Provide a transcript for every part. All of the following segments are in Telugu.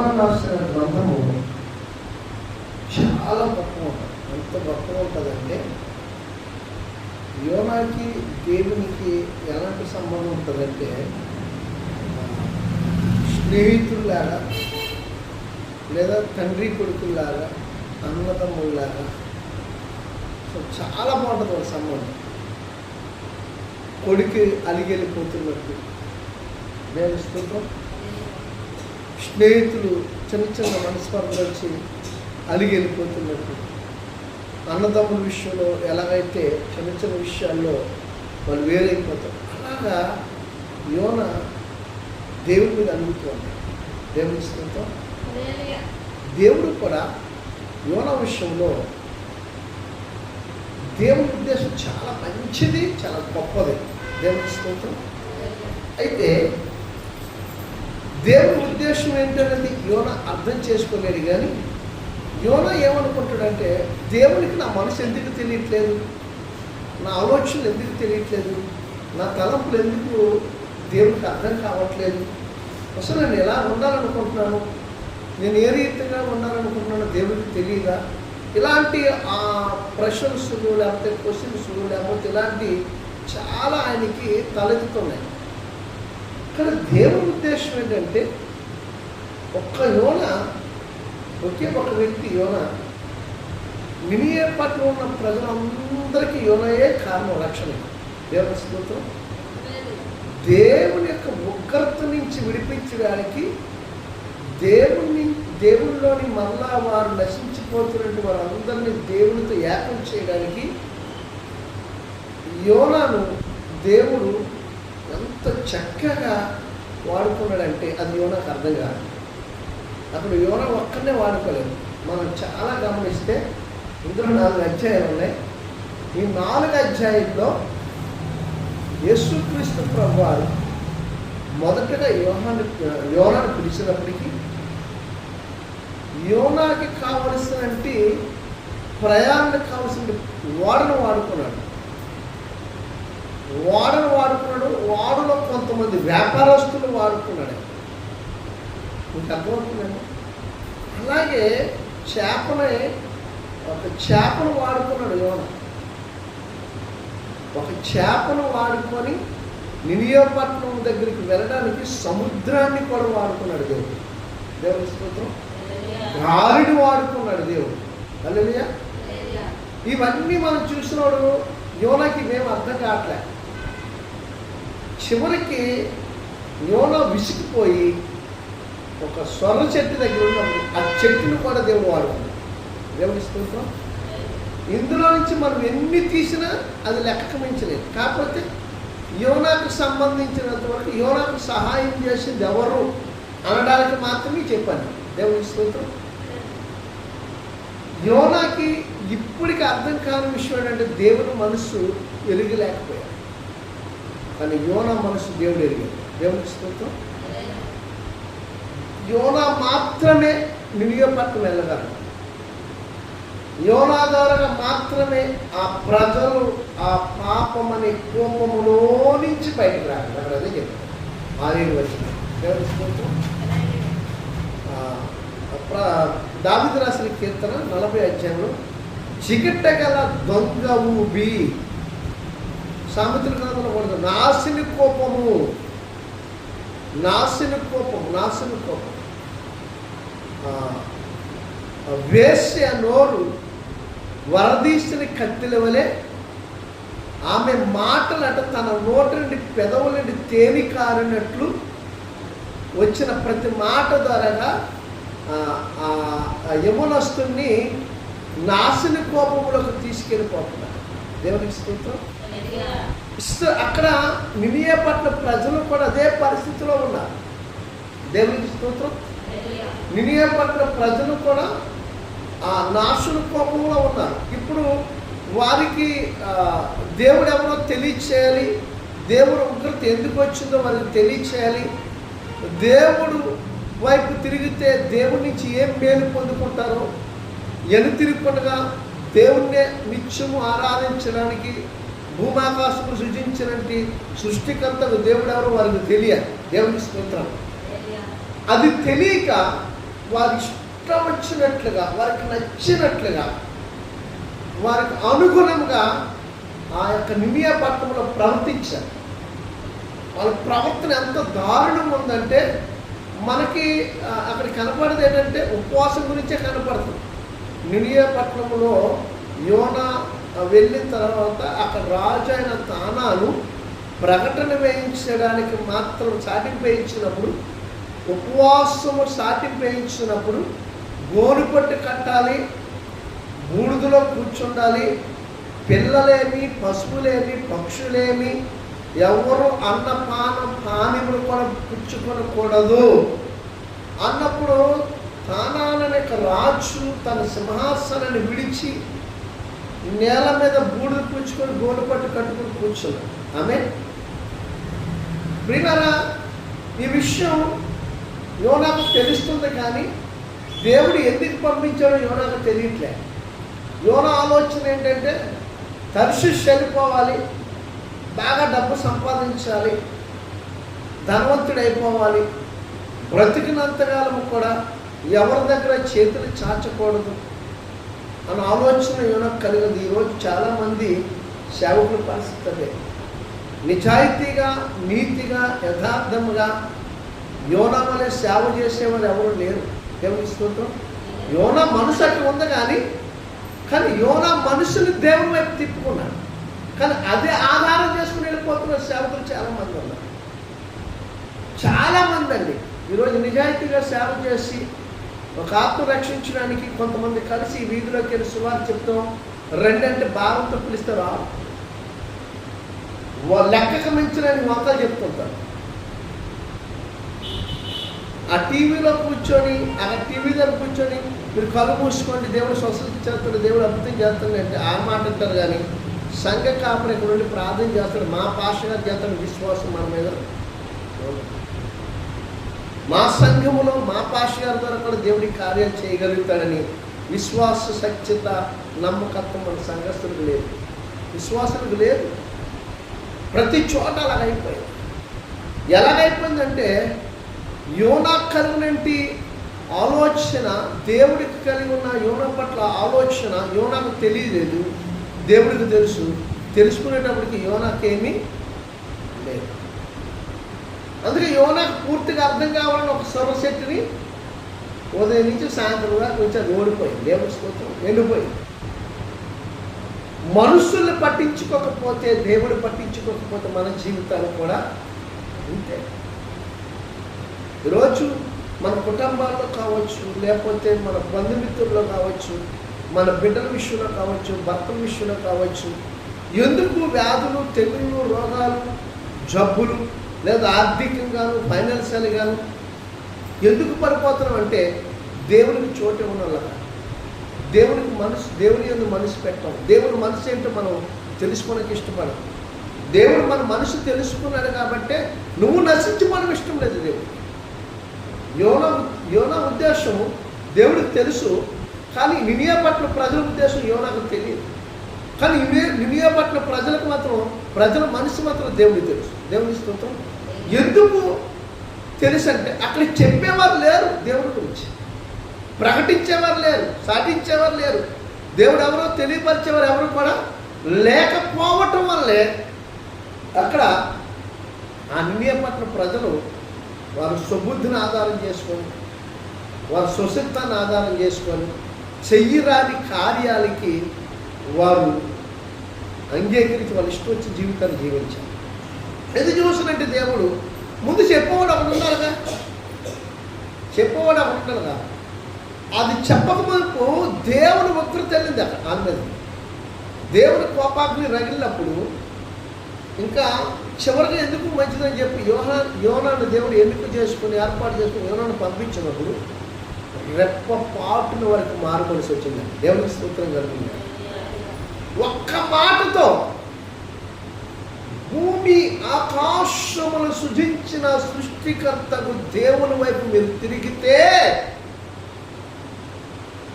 రోమన్ రాసిన గ్రంథము చాలా గొప్ప ఉంటుంది ఎంత గొప్ప ఉంటుందంటే యోనాకి దేవునికి ఎలాంటి సంబంధం ఉంటుందంటే ఆ, స్నేహితుల్లాగా లేదా తండ్రి కొడుకుల్లాగా అన్నదమ్ముల్లాగా సో చాలా బాగుంటుంది వాళ్ళ సంబంధం. కొడుకు అలిగెళ్ళిపోతున్నట్టు నేను స్తోత్రం. స్నేహితులు చిన్న చిన్న మనస్పర్ధలు వచ్చి అలిగి వెళ్ళిపోతున్నట్టు. అన్నదమ్ముల విషయంలో ఎలాగైతే చిన్న చిన్న విషయాల్లో వాళ్ళు వేరైపోతారు అలాగా యోన దేవుడి మీద అలుగుతుంది దేవుని స్తోత్రం. దేవుడు కూడా యోన విషయంలో దేవుని ఉద్దేశం చాలా మంచిది చాలా గొప్పది. దేవుని స్తోత్రం. అయితే దేవుని ఉద్దేశం ఏంటనేది యోన అర్థం చేసుకోలేడు కానీ యోన ఏమనుకుంటాడంటే దేవునికి నా మనసు ఎందుకు తెలియట్లేదు? నా ఆలోచనలు ఎందుకు తెలియట్లేదు? నా తలంపులు ఎందుకు దేవునికి అర్థం కావట్లేదు? అసలు నేను ఎలా ఉండాలనుకుంటున్నాను? నేను ఏ రీతిగా ఉండాలనుకుంటున్నానో దేవుడికి తెలియదా? ఇలాంటి ఆ ప్రశ్నలు లేకపోతే క్వశ్చన్స్ లేకపోతే ఇలాంటి చాలా ఆయనకి తలెత్తుతున్నాయి. ఇక్కడ దేవుని ఉద్దేశం ఏంటంటే ఒక్క యోన ఒకే ఒక వ్యక్తి యోన మినియే పట్ల ఉన్న ప్రజలందరికీ యోనయే కారణం రక్షణ. దేవుని స్తోత్రం. దేవుని యొక్క ఉగ్రత నుంచి విడిపించడానికి దేవుని దేవునిలోని మళ్ళా వారు నశించిపోతున్నట్టు వారందరినీ దేవునితో ఏకం చేయడానికి యోనాను దేవుడు ఎంత చక్కగా వాడుకున్నాడంటే అది యోనకు అర్థం కాదు. అప్పుడు యోన ఒక్కనే వాడుకోలేదు. మనం చాలా గమనిస్తే ఇందులో నాలుగు అధ్యాయాలు ఉన్నాయి. ఈ నాలుగు అధ్యాయంలో యేసుక్రీస్తు ప్రభువారు మొదటగా యోహాను యోనాను పిలిచినప్పటికీ యోనాకి కావలసినటువంటి ప్రయాణానికి కావలసిన వాడను వాడుకున్నాడు. ఓడను వాడుకున్నాడు వాడులో కొంతమంది వ్యాపారస్తులు వాడుకున్నాడు. మీకు అర్థమవుతుందండి అలాగే చేపని ఒక చేపను వాడుకున్నాడు యోన. ఒక చేపను వాడుకొని నినియోపట్నం దగ్గరికి వెళ్ళడానికి సముద్రాన్ని కూడా వాడుకున్నాడు దేవుడు. దేవుని స్తోత్రం. గాలిని వాడుకున్నాడు దేవుడు. అల్లెలుయా ఇవన్నీ మనం చూసినోడు యోనకి మేము అర్థం కావట్లే. చివరికి యోన విసిగిపోయి ఒక స్వర్ణ చెట్టు దగ్గర ఉన్నప్పుడు ఆ చెట్టును కూడా దేవుడు వాడుతుంది దేవుడి స్తోత్రం. ఇందులో నుంచి మనం ఎన్ని తీసినా అది లెక్కకు మించలేదు. కాకపోతే యోనాకు సంబంధించినంత వరకు యోనాకు సహాయం చేసింది ఎవరు అనడానికి మాత్రమే చెప్పాను. దేవుడి స్తోత్రం. యోనాకి ఇప్పటికి అర్థం కాని విషయం ఏంటంటే దేవుని మనస్సు ఎరగలేకపోయాడు కానీ యోనా మనసు దేవుడు ఎరిగాడు దేవుని స్తోత్రం. యోనా మాత్రమే నినియోపట్నం వెళ్ళగలరు యోనా ద్వారా మాత్రమే ఆ ప్రజలు ఆ పాపం అనే కోపములో నుంచి బయటకు రాగలరు. అదే చెప్పారు? ఆరేడు వచ్చిన దేవుని స్తోత్రం. దావిద రాసిన కీర్తన నలభై అధ్యాయంలో చికిట్ట గల దొంగ ఊబి సామెతల గ్రంథంలో నాశని కోపము. నాశని కోపం నాశని కోపం. వేసే వేశ్య నోరు వరదీసిన కత్తిల వలె ఆమె మాటలట తన నోటి నుండి పెదవుల నుండి తేనె కారినట్లు వచ్చిన ప్రతి మాట ద్వారాగా ఆ, యమునస్తుని నాశన కోపములకు తీసుకెళ్ళిపోతున్నారు. దేవునికి స్తోత్రం. అక్కడ నినియే పట్ల ప్రజలు కూడా అదే పరిస్థితిలో ఉన్నారు. దేవునికి స్తోత్రం. నినియే పట్ల ప్రజలు కూడా ఆ నాశన కోపంలో ఉన్నారు. ఇప్పుడు వారికి దేవుడు ఎవరో తెలియచేయాలి. దేవుడు ఉగ్రత ఎందుకు వచ్చిందో వారికి తెలియచేయాలి. దేవుడు వైపు తిరిగితే దేవుడి నుంచి ఏం మేలు పొందుకుంటారో ఎను తిరుగుకుండగా దేవుణ్ణే నిత్యము ఆరాధించడానికి భూమాకాశము సృజించినటువంటి సృష్టికర్తకు దేవుడు ఎవరు వారికి తెలియాలి. దేవుని స్తోత్రం. అది తెలియక వారి ఇష్టం వచ్చినట్లుగా వారికి నచ్చినట్లుగా వారికి అనుగుణంగా ఆ యొక్క నిమియా పట్టణంలో ప్రవర్తించారు. వాళ్ళ ప్రవర్తన ఎంత దారుణం ఉందంటే మనకి అక్కడ కనపడేది ఏంటంటే ఉపవాసం గురించే కనపడుతుంది నినియా పట్టణంలో యోనా వెళ్ళిన తర్వాత అక్కడ రాజు అయిన తానాను ప్రకటన వేయించడానికి మాత్రం సాటింపు వేయించినప్పుడు ఉపవాసము సాటింపు వేయించినప్పుడు గోనుపట్టు కట్టాలి బూడిదలో కూర్చుండాలి. పిల్లలేమి పశువులేమి పక్షులేమి ఎవరు అన్నపానం పానీములు కూడా పుచ్చుకొనకూడదు. అన్నప్పుడు తానాలనే రాజు తన సింహాసనాన్ని విడిచి నేల మీద బూడిద పుచ్చుకొని గోడు పట్టు కట్టుకొని కూర్చున్నాడు ఆమె ప్రియులారా ఈ విషయం యోనాకు తెలుస్తుంది కానీ దేవుడు ఎందుకు పంపించాడో యోనాకు తెలియట్లే. యోన ఆలోచన ఏంటంటే తరచు చనిపోవాలి బాగా డబ్బు సంపాదించాలి ధనవంతుడు అయిపోవాలి బ్రతికినంతకాలం కూడా ఎవరి దగ్గర చేతులు చాచకూడదు అన్న ఆలోచన యోనకు కలిగింది ఈరోజు చాలామంది సేవకుల పరిస్థితి అదే నిజాయితీగా నీతిగా యథార్థముగా యోనా వలె సేవ చేసేవారు ఎవరు లేరు. దేవుని స్తోత్రం. యోనా మనసు అక్కడ ఉంది కానీ కానీ యోనా మనుషుని దేవుని వైపు తిప్పుకున్నాడు కానీ అదే ఆధారం చేసుకుని వెళ్ళిపోతున్న సేవకులు చాలా మంది ఉన్నారు. చాలామంది అండి. ఈరోజు నిజాయితీగా సేవ చేసి ఒక ఆత్మ రక్షించడానికి కొంతమంది కలిసి వీధిలోకి వెళ్ళి సువార్త చెప్తాం. రెండంటే భారంతో పిలుస్తారు? లెక్కకు మించిన మొక్కలు చెప్తుంటారు ఆ టీవీలో కూర్చొని ఆ టీవీ దగ్గర కూర్చొని మీరు కళ్ళు మూసుకోండి దేవుడు స్వస్థత చేస్తాడు దేవుడు అద్భుతం చేస్తాడు అంటే ఆ మాట అంటారు కానీ సంఘ కాపుడు ఇక్కడ ఉండి ప్రార్థన చేస్తాడు మా పాష గారు చేస్తాడు విశ్వాసం మన మీద. మా సంఘములో మా పాష ద్వారా కూడా దేవుడి కార్యాలు చేయగలుగుతాడని విశ్వాస సత్యత నమ్మకత్వం మన సంఘస్థులకు లేదు. విశ్వాసులకు లేదు. ప్రతి చోట అలాగైపోయింది ఎలాగైపోయిందంటే యోనా కలిగినటి ఆలోచన దేవుడికి కలిగి ఉన్న యోన పట్ల ఆలోచన యోనాకు తెలియలేదు. దేవుడికి తెలుసు. తెలుసుకునేటప్పటికి యోనాకేమీ లేదు. అందుకే యోనాకు పూర్తిగా అర్థం కావాలని ఒక సర్వశక్తిని ఉదయం నుంచి సాయంత్రం దాకా కొంచెం ఓడిపోయింది. దేవుడి స్తోత్రం వెళ్ళిపోయింది మనుషుల్ని పట్టించుకోకపోతే దేవుడు పట్టించుకోకపోతే మన జీవితాలు కూడా అంతే ఈరోజు మన కుటుంబాల్లో కావచ్చు లేకపోతే మన బంధుమిత్రుల్లో కావచ్చు మన బిడ్డల విషయంలో కావచ్చు భర్తల విషయంలో కావచ్చు ఎందుకు వ్యాధులు తెగుళ్ళు రోగాలు జబ్బులు లేదా ఆర్థికంగాను ఫైనాన్షియల్గాను ఎందుకు పడిపోతున్నాం అంటే దేవునికి చోటు ఇవ్వడం దేవునికి మనసు దేవుని ఎందు మనసు పెట్టాం. దేవుని మనసు ఏంటో మనం తెలుసుకోవడానికి ఇష్టపడం దేవుడు మన మనసు తెలుసుకున్నాడు కాబట్టి నువ్వు నశించుకోవడం ఇష్టం లేదు దేవుడు. యోన యోన ఉద్దేశం దేవుడికి తెలుసు కానీ నినియా పట్ల ప్రజల ఉద్దేశం యోనాకు తెలియదు. కానీ నినియా- నినియా పట్ల ప్రజలకు మాత్రం ప్రజల మనసు మాత్రం దేవుడికి తెలుసు. దేవుని స్తోత్రం. ఎందుకు తెలుసు అంటే అక్కడ చెప్పేవారు లేరు దేవుడి గురించి. ప్రకటించేవారు లేరు సాటించేవారు లేరు. దేవుడు ఎవరో తెలియపరిచేవారు ఎవరు కూడా లేకపోవటం వల్లే అక్కడ ఆ పట్ల ప్రజలు వారి సుబుద్ధిని ఆధారం చేసుకొని వారు సుశక్తాన్ని ఆధారం చేసుకొని చెయ్యరాని కార్యాలకి వారు అంగీకరించి వాళ్ళ ఇష్టం వచ్చి జీవితాన్ని జీవించారు. ఎది చూసినట్టు దేవుడు? ముందు చెప్పేవాడు ఒకటి ఉండాలిగా చెప్పేవాడు ఒకటి ఉండాలిగా అది చెప్పకముందు దేవుని ఉత్తరం తెలియదు అక్కడ ఆమె దేవుని కోపాగ్ని రగిలినప్పుడు ఇంకా చివరిగా ఎందుకు మంచిదని చెప్పి యోనా యోనాను దేవుడు ఎందుకు చేసుకుని ఏర్పాటు చేసుకుని యోనాను పంపించినప్పుడు రెప్ప పాటుల వరకు మారుమనిసి వచ్చింది దేవునికి సూత్రం కలిగింది ఒక్క మాటతో భూమి ఆకాశములు సృజించిన సృష్టికర్తకు దేవుని వైపు మీరు తిరిగితే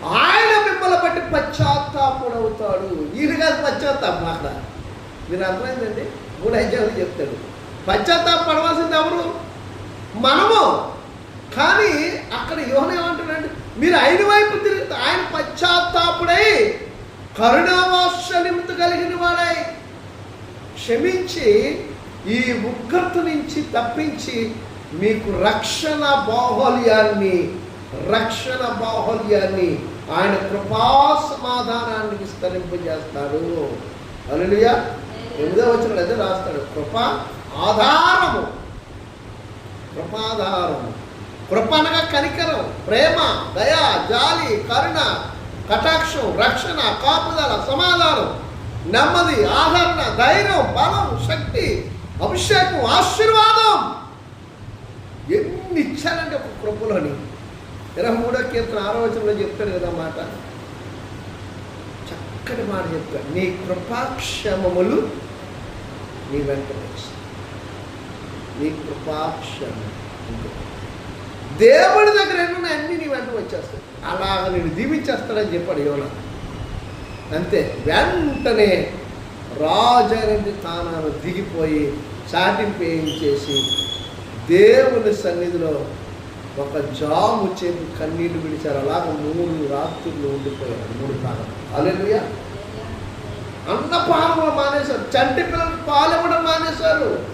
ఆయన మిమ్మల్ని బట్టి పశ్చాత్తాపుడవుతాడు ఈయన కాదు పశ్చాత్తాపం అక్కడ. మీరు అర్థమైందండి? మూడు చెప్తాడు. పశ్చాత్తాప పడవలసింది ఎవరు? మనము. కానీ అక్కడ యోహన ఏమంటాడంటే మీరు ఆయన వైపు తిరిగితే ఆయన పశ్చాత్తాపుడై నిమిత్తం కలిగిన క్షమించి ఈ ఉగ్రత నుంచి తప్పించి మీకు రక్షణ బాహుల్యాన్ని రక్షణ బాహుల్యాన్ని ఆయన కృపా సమాధానాన్ని విస్తరింపజేస్తాడు. అలలుయా ఎనిమిదో వచ్చిన అదే రాస్తాడు. కృప ఆధారము. కృపాధారము కృప అనగా కనికరం ప్రేమ దయ జాలి కరుణ కటాక్షం రక్షణ కాపుదల సమాధానం. నెమ్మది ఆదరణ ధైర్యం బలం శక్తి అభిషేకం ఆశీర్వాదం. ఎన్ని ఇచ్చారంటే ఒక కృపలోని. ఇరవై మూడో కీర్తన ఆలోచనలో చెప్తాడు కదా మాట. చక్కటి మాట చెప్తాడు. నీ కృపాక్షమములు నీ వెంట నీ కృపాక్షమం దేవుడి దగ్గర ఎన్నున్న అన్నీ నీ వెంట వచ్చేస్తాయి. అలాగ నేను దీవించేస్తాడని చెప్పాడు యోనా. అంతే. వెంటనే రాజైనది తాను దిగిపోయి చాటింపేయించేసి దేవుని సన్నిధిలో ఒక జాము చేతి కన్నీళ్ళు విడిచారు. అలాగ మూడు రాత్రులు ఉండిపోయారు. మూడు కాలం అలెలుయా అన్నపానం మానేశారు. చంటి పిల్లలకు పాలివ్వడం మానేశారు.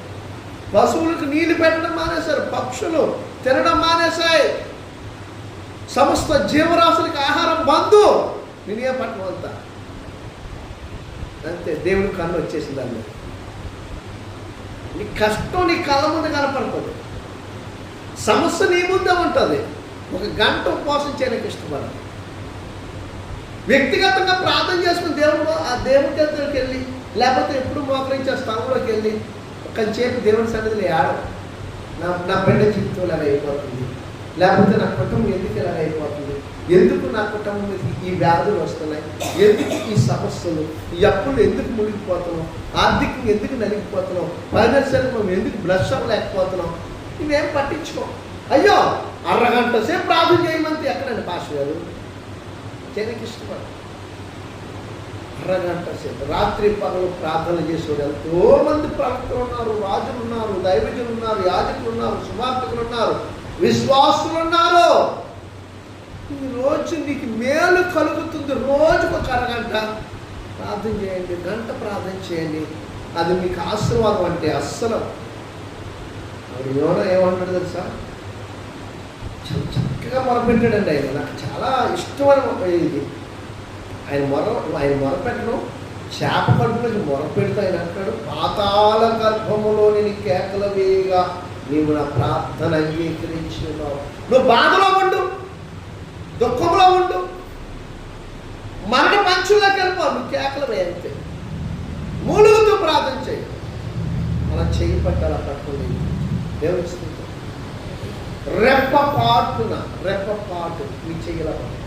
పశువులకు నీళ్ళు పెట్టడం మానేశారు. పక్షులు తినడం మానేశాయి. సమస్త జీవరాశులకు ఆహారం బంధు నేనే పట్టణం అంతా. అంతే దేవుని కన్ను వచ్చేసింది దాన్ని నీ కష్టం నీ కళ్ళ ముందు కనపడుతుంది. సమస్య నీ ముందే ఉంటుంది. ఒక గంట ఉపవాసం చేయడానికి ఇష్టపడాలి వ్యక్తిగతంగా ప్రార్థన చేసుకుని దేవుడు ఆ దేవుడి దగ్గరికి వెళ్ళి లేకపోతే ఎప్పుడు మోకరించే స్థలంలోకి వెళ్ళి కొంచెంసేపు దేవుడి సన్నిధిలో ఏడవ. నా నా బిడ్డ జీవితం ఇలా అయిపోతుంది. లేకపోతే నా కుటుంబం ఎందుకు ఇలా అయిపోతుంది? ఎందుకు నా కుటుంబం మీదకి ఈ వ్యాధులు వస్తున్నాయి? ఎందుకు ఈ సమస్యలు? ఈ అప్పులు ఎందుకు మునిగిపోతున్నాం? ఆర్థికంగా ఎందుకు నలిగిపోతున్నాం? ఫైనాన్షియల్గా మనం ఎందుకు బ్లష్ అవ్వలేకపోతున్నాం? ఇవేం పట్టించుకో. అయ్యో అరగంట సేపు ప్రార్థన చేయమంటే ఎక్కడండి పాస్ గారు? చేయడానికి ఇష్టపడు అరగంట సేపు. రాత్రి పగలు ప్రార్థన చేసేవాడు ఎంతో మంది ప్రవక్తలు ఉన్నారు రాజులు ఉన్నారు దైవజులు ఉన్నారు యాజకులు ఉన్నారు సువార్తకులు ఉన్నారు విశ్వాసులు ఉన్నారు. రోజు నీకు మేలు కలుగుతుంది. రోజుకు ఒక అరగంట ప్రార్థన చేయండి. గంట ప్రార్థన చేయండి. అది మీకు ఆశీర్వాదం అంటే అస్సలు. మరి యోన ఏమంటాడు తెలుసా? చక్కగా మొరపెట్టాడండి ఆయన. నాకు చాలా ఇష్టమైన ఇది. ఆయన మొర ఆయన మొరపెట్టడం చేప కడుపులోకి మొరపెడితే ఆయన అంటాడు పాతాల గర్భములోని నీ కేకల వేయగా నీవు నా ప్రార్థన అంగీకరించి నువ్వు బాధలో ఉండు. దుఃఖంలో ఉండు. మరణ పంచుల్లోకి కలిపా నువ్వు కేకలు వేయంతే మూలుగుతూ ప్రార్థన చేయి. అలా చేయి పట్టాల పట్టుకుని దేవుడు రెప్ప పాటున రెప్ప పాటు మీ చెయ్యల పట్టు